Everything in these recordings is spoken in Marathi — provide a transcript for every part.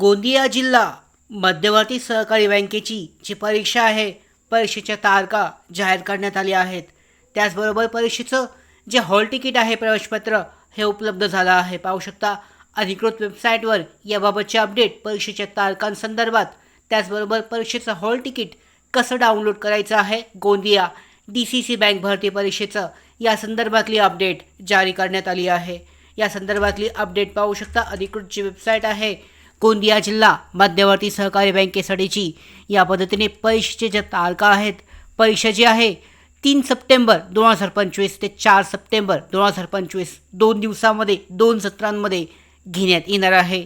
गोंदिया जिल्हा मध्यवर्ती सहकारी बँकेची जी परीक्षा आहे परीक्षेच्या तारखा जाहीर करण्यात आल्या आहेत. त्याचबरोबर परीक्षेचं जे हॉल तिकीट आहे प्रवेशपत्र हे उपलब्ध झालं आहे. पाहू शकता अधिकृत वेबसाईटवर याबाबतचे अपडेट परीक्षेच्या तारखांसंदर्भात. त्याचबरोबर परीक्षेचं हॉल तिकीट कसं डाउनलोड करायचं आहे Gondia D C C bank भरती परीक्षेचं या संदर्भातली अपडेट जारी करण्यात आली आहे. या संदर्भातली अपडेट पाहू शकता अधिकृत जी वेबसाईट आहे गोंदिया जिल्हा मध्यवर्ती सहकारी बँकेसाठीची या पद्धतीने पैशाचे ज्या तारखा आहेत परीक्षा जे आहे तीन सप्टेंबर दोन हजार पंचवीस ते चार सप्टेंबर दोन हजार पंचवीस दोन दिवसामध्ये दोन सत्रांमध्ये घेण्यात येणार आहे.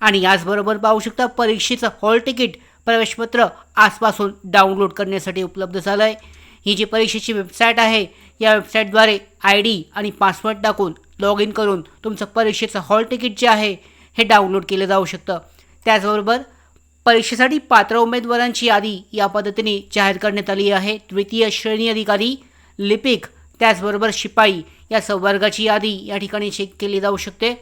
आणि याचबरोबर पाहू शकता परीक्षेचं हॉल तिकीट प्रवेशपत्र आजपासून डाउनलोड करण्यासाठी उपलब्ध झालं आहे ही जी परीक्षेची वेबसाईट आहे या वेबसाईटद्वारे आय डी आणि पासवर्ड टाकून लॉग इन करून तुमचं परीक्षेचं हॉल तिकीट जे आहे हे डाउनलोड केलं जाऊ शकतं. त्याचबरोबर परीक्षेसाठी पात्र उमेदवारांची यादी या पद्धतीने जाहीर करण्यात आली आहे. द्वितीय श्रेणी अधिकारी लिपिक त्याचबरोबर शिपाई या संवर्गाची यादी या ठिकाणी चेक केली जाऊ शकते.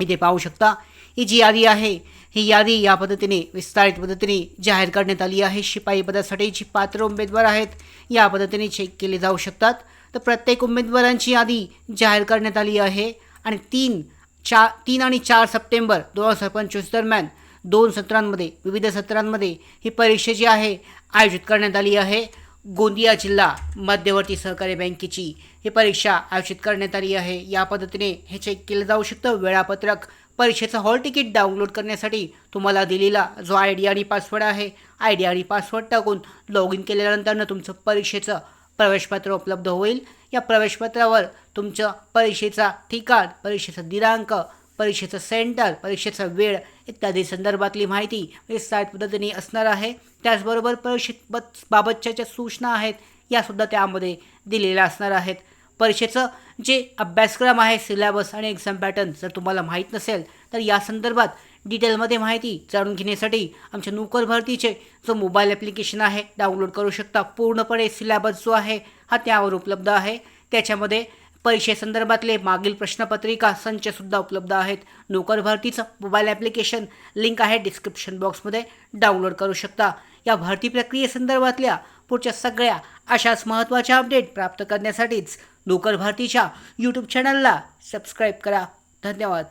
इथे पाहू शकता ही जी यादी आहे ही यादी या पद्धतीने विस्तारित पद्धतीने जाहीर करण्यात आली आहे. शिपाई पदासाठी जी पात्र उमेदवार आहेत या पद्धतीने चेक केले जाऊ शकतात. तर प्रत्येक उमेदवारांची यादी जाहीर करण्यात आली आहे आणि तीन चार तीन आणि चार सप्टेंबर दोन हजार पंचवीस दरम्यान दोन सत्रांमध्ये विविध सत्रांमध्ये ही परीक्षा जी आहे आयोजित करण्यात आली आहे. गोंदिया जिल्हा मध्यवर्ती सहकारी बँकेची ही परीक्षा आयोजित करण्यात आली आहे. या पद्धतीने हे चेक केलं जाऊ शकतं. वेळापत्रक परीक्षेचं हॉल तिकीट डाउनलोड करण्यासाठी तुम्हाला दिलेला जो आय डी आणि पासवर्ड आहे आय डी आणि पासवर्ड टाकून लॉग इन केल्यानंतरनं तुमचं परीक्षेचं प्रवेशपत्र उपलब्ध होईल. या प्रवेशपत्रावर तुमचं परीक्षेचा ठिकाण परीक्षेचा दिनांक परीक्षेचं सेंटर परीक्षेचा वेळ इत्यादी संदर्भातली माहिती म्हणजे विस्तारित पद्धतीने असणार आहे. त्याचबरोबर परीक्षेबाबतच्या ज्या सूचना आहेत यासुद्धा त्यामध्ये दिलेल्या असणार आहेत. परीक्षेचं जे अभ्यासक्रम आहे सिलेबस आणि एक्झाम पॅटर्न जर तुम्हाला माहीत नसेल तर या संदर्भात डिटेलमध्ये माहिती जाणून घेण्यासाठी आमच्या नोकर भरतीचे जो मोबाईल ॲप्लिकेशन आहे डाउनलोड करू शकता. पूर्णपणे सिलेबस जो आहे हा त्यावर उपलब्ध आहे. त्याच्यामध्ये परीक्षेसंदर्भातले मागील प्रश्नपत्रिका संचसुद्धा उपलब्ध आहेत. नोकर भरतीचं मोबाईल ॲप्लिकेशन लिंक आहे डिस्क्रिप्शन बॉक्समध्ये डाउनलोड करू शकता. या भरती प्रक्रियेसंदर्भातल्या पुढच्या सगळ्या अशाच महत्त्वाच्या अपडेट प्राप्त करण्यासाठीच लोकल भारतीच्या यूट्यूब चॅनलला सबस्क्राईब करा. धन्यवाद.